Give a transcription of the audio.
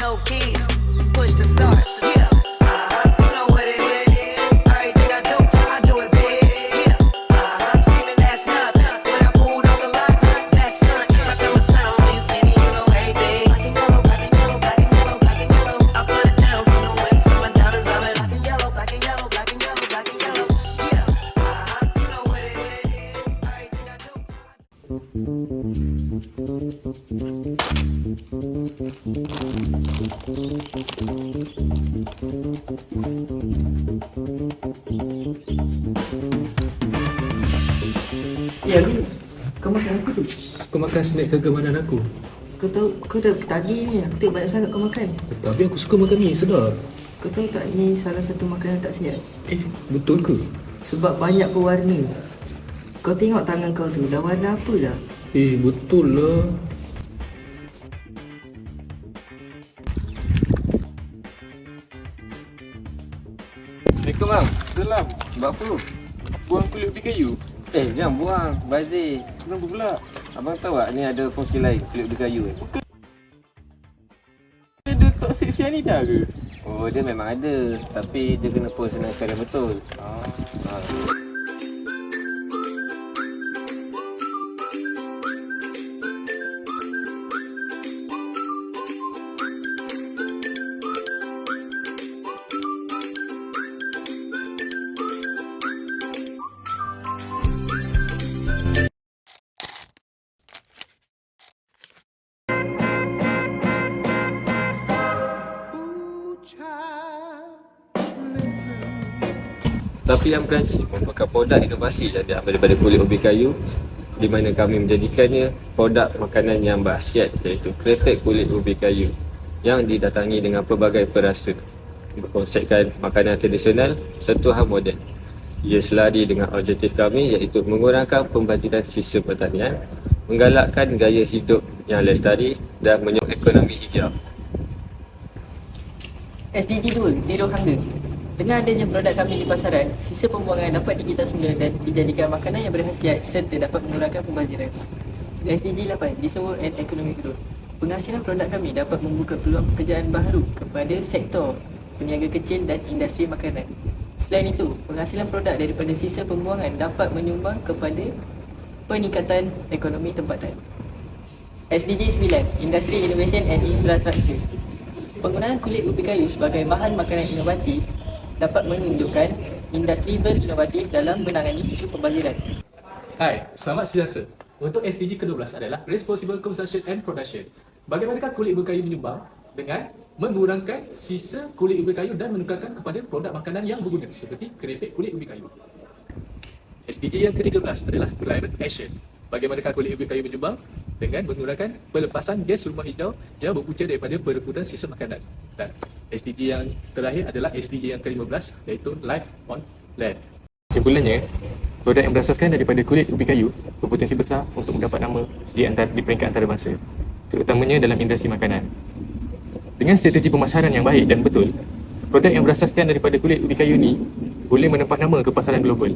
no keys. Ya, snack kagak badan aku. Kau tahu kau dah tadi ni aku tengok banyak sangat kau makan. Tapi aku suka makan ni sedap. Kau tahu tak ni salah satu makanan tak sedap. Eh, betul ke? Sebab banyak pewarna. Kau tengok tangan kau tu dah warna apa dah? Eh, betul lah. Assalamualaikum bang. Salam. Buat apa? Buang kulit ubi kayu. Eh, jangan buang. Bazir. Kenapa pula? Abang tahu tak ni ada fungsi lain kulit ubi kayu ni? Ada toxic cyanida ke? Oh, dia memang ada. Tapi dia kena pose dengan cara betul. Ah. Tapi yang Perancis merupakan produk inovasi yang diambil daripada kulit ubi kayu di mana kami menjadikannya produk makanan yang berkhasiat iaitu krepek kulit ubi kayu yang didatangi dengan pelbagai perasa berkonsepkan makanan tradisional sentuhan moden. Ia selari dengan objektif kami iaitu mengurangkan pembajikan sisa pertanian, menggalakkan gaya hidup yang lestari dan menyokong ekonomi hijau. SDG 2, Zero Hunger. Dengan adanya produk kami di pasaran, sisa pembuangan dapat dikita semula dan dijadikan makanan yang berkhasiat serta dapat mengurangkan pembaziran. SDG 8, Disemua and Economic Growth. Penghasilan produk kami dapat membuka peluang pekerjaan baru kepada sektor peniaga kecil dan industri makanan. Selain itu, penghasilan produk daripada sisa pembuangan dapat menyumbang kepada peningkatan ekonomi tempatan. SDG 9, Industry Innovation and Infrastructure. Penggunaan kulit ubi kayu sebagai bahan makanan inovatif dapat menunjukkan industri berinovatif dalam menangani isu pembaziran. Hai, selamat sejahtera. Untuk SDG ke-12 adalah Responsible Consumption and Production. Bagaimanakah kulit ubi kayu menyumbang dengan mengurangkan sisa kulit ubi kayu dan menukarkan kepada produk makanan yang berguna seperti keripik kulit ubi kayu. SDG yang ke-13 adalah Climate Action. Bagaimanakah kulit ubi kayu menyumbang dengan mengurangkan pelepasan gas rumah hijau yang berpunca daripada perebutan sisa makanan. Dan SDG yang terakhir adalah SDG yang ke-15 iaitu Life on Land. Kesimpulannya, produk yang berasaskan daripada kulit ubi kayu berpotensi besar untuk mendapat nama di antara di peringkat antarabangsa, terutamanya dalam industri makanan. Dengan strategi pemasaran yang baik dan betul, produk yang berasaskan daripada kulit ubi kayu ni boleh menempah nama ke pasaran global.